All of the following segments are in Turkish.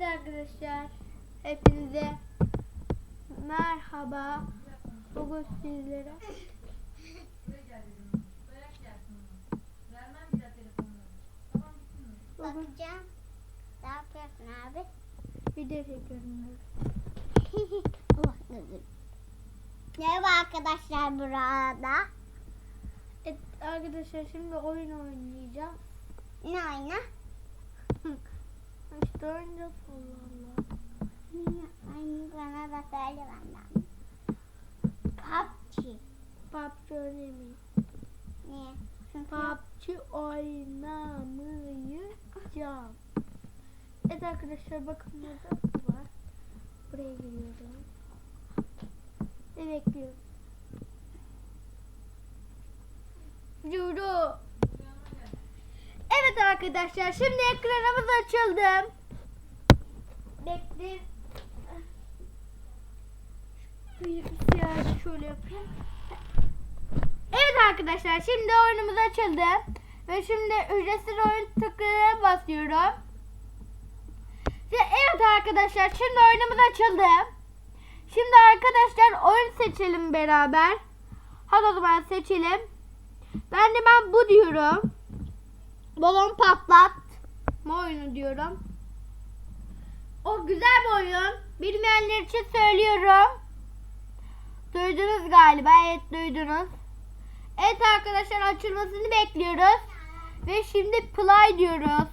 Evet arkadaşlar, hepinize merhaba. Bugün sizlere Bakacağım. Ne yapıyorsun abi? video çekiyorum. Merhaba arkadaşlar burada. Evet arkadaşlar şimdi oyun oynayacağız. Ne oyna? İşte Allah Allah. Aynı bana da söyle benden. PUBG. PUBG oynamayın. Niye? Çünkü PUBG oynamayacağım. Evet arkadaşlar bakın burada bu var. Buraya giriyorum. Ve bekliyorum. Yürü. Evet arkadaşlar şimdi ekranımız açıldı. Bekle. Şöyle yapayım. Evet arkadaşlar şimdi oyunumuz açıldı. Ve şimdi ücretsiz oyun tıklarına basıyorum. Ve evet arkadaşlar şimdi oyunumuz açıldı. Şimdi arkadaşlar oyun seçelim beraber. Hadi o zaman seçelim. Ben de ben bu diyorum. Balon patlat. Bu oyunu diyorum. O güzel bir oyun. Bilmeyenler için söylüyorum. Duydunuz galiba. Evet duydunuz. Evet arkadaşlar açılmasını bekliyoruz. Ve şimdi play diyoruz.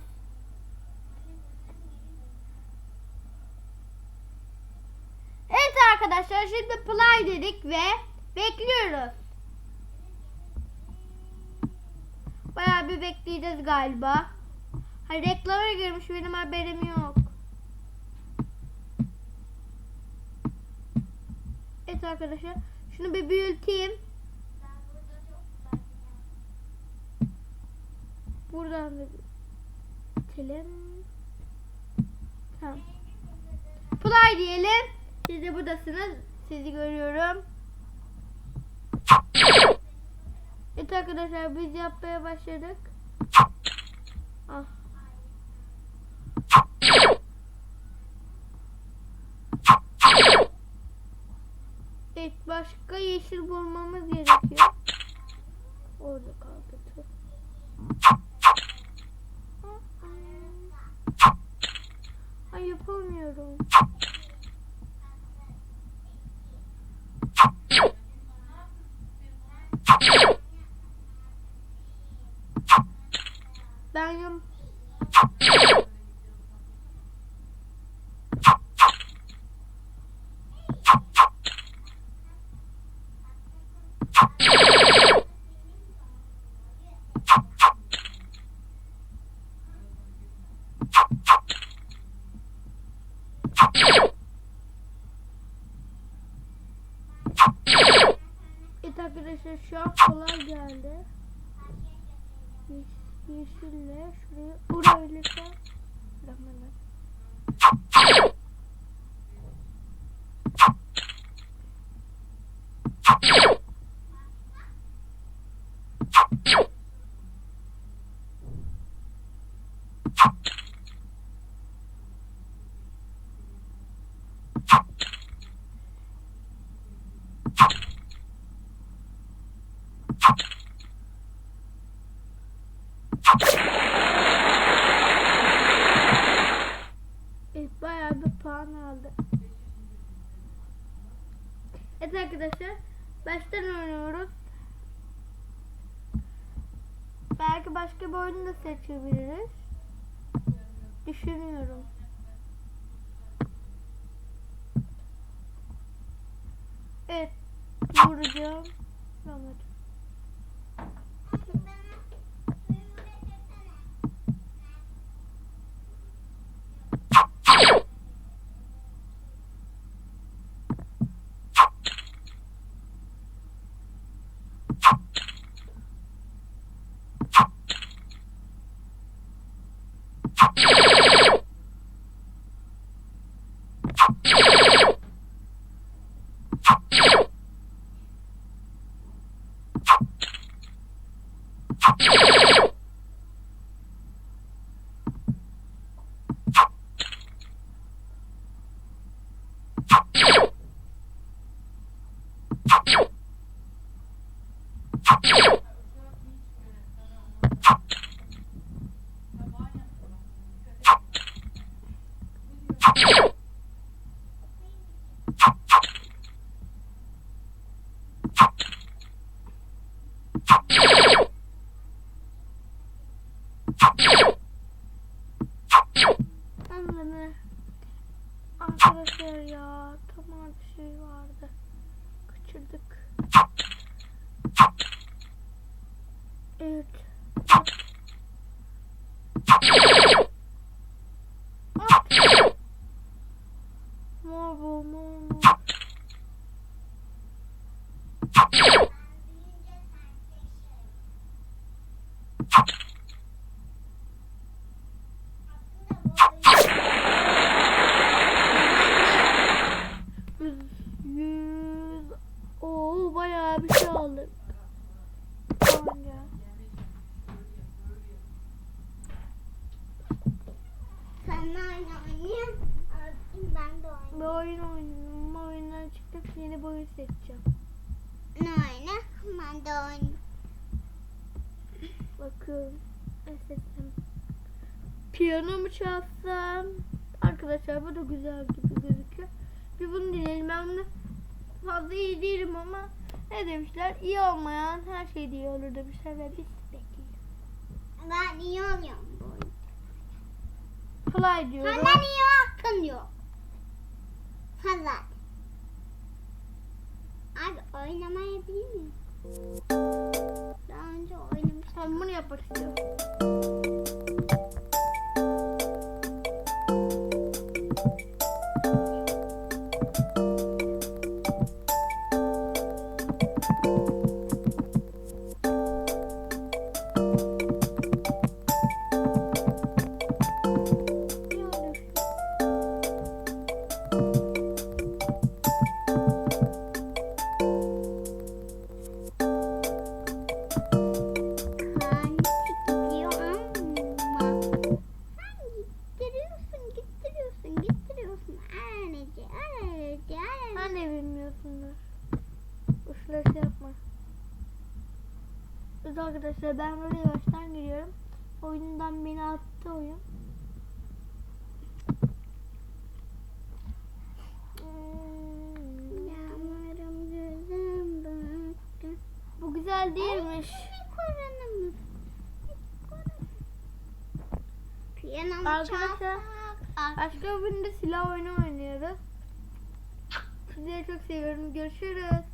Evet arkadaşlar şimdi play dedik ve bekliyoruz. Bayağı bir bekleyeceğiz galiba. Hayır reklama girmiş benim haberim yok. Evet arkadaşlar şunu bir büyüteyim. Buradan da büyütelim. Tamam. Play diyelim. Siz de buradasınız. Sizi görüyorum. Evet arkadaşlar biz yapmaya başladık. Ah. Evet başka yeşil bulmamız gerekiyor. Orada kaldı. Ay yapamıyorum. Yap- Evet arkadaşlar şu an kolay geldi. Yeş- Yeşille şuraya buraya ölürse Rahmanlar. Evet bayağı bir puan aldı. Evet arkadaşlar baştan oynuyoruz. Belki başka bir oyunu da seçebiliriz. Düşünüyorum. Evet vuracağım. Tamam. you Oo bayağı bir şey aldık. Anca. Sen oyun oynayın. Ben de Bir oyun. Bu oyundan çıkıp yeni bir oyun seçeceğim. Ne oyna? Ben de oynayayım. Bakıyorum. Ne seçsem. Piyano mu çalsam? Arkadaşlar bu da güzel gibi gözüküyor. Bir bunu dinleyelim. Ben bunu fazla iyi değilim ama ne demişler? İyi olmayan her şey iyi olur demişler ve biz bekliyoruz. Ben iyi oluyorum bu oyunda. Kolay diyorum. Senden iyi hakkın yok. Falan. Abi oynamayı bilmiyor. Daha önce oynamıştım. Ben bunu yapmak istiyorum. Hangisi Biz arkadaşlar ben böyle yavaştan giriyorum. Oyundan beni attı oyun. Hmm. Bu güzel değilmiş. Arkadaşlar. Başka bir oyunda silah oyunu oynuyoruz. Sizleri çok seviyorum. Görüşürüz.